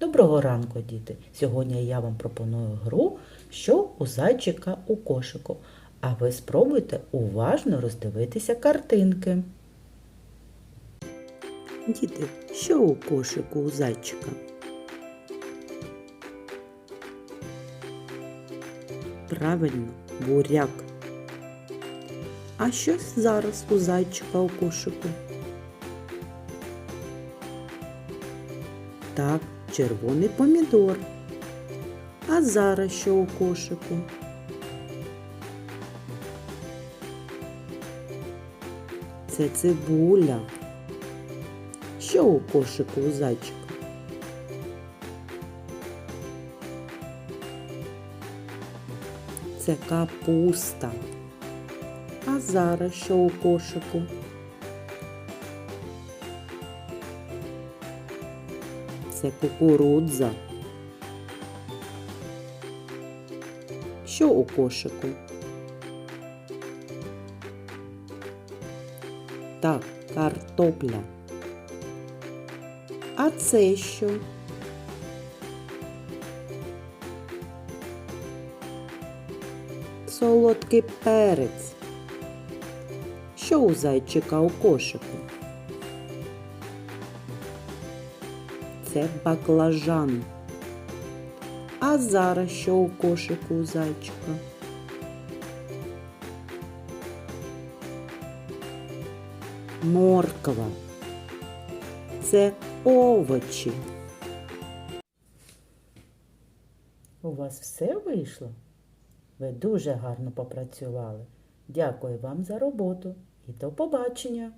Доброго ранку, діти! Сьогодні я вам пропоную гру, що у зайчика у кошику. А ви спробуйте уважно роздивитися картинки. Діти, що у кошику у зайчика? Правильно, буряк. А що зараз у зайчика у кошику? Так, червоний помідор. А зараз що у кошику? Це цибуля. Що у кошику у зайчика? Це капуста. А зараз що у кошику? Це кукурудза. Що у кошику? Так, картопля. А це що? Солодкий перець. Що у зайчика у кошику? Це баклажан. А зараз що у кошику у зайчика? Морква. Це овочі. У вас все вийшло? Ви дуже гарно попрацювали. Дякую вам за роботу і до побачення!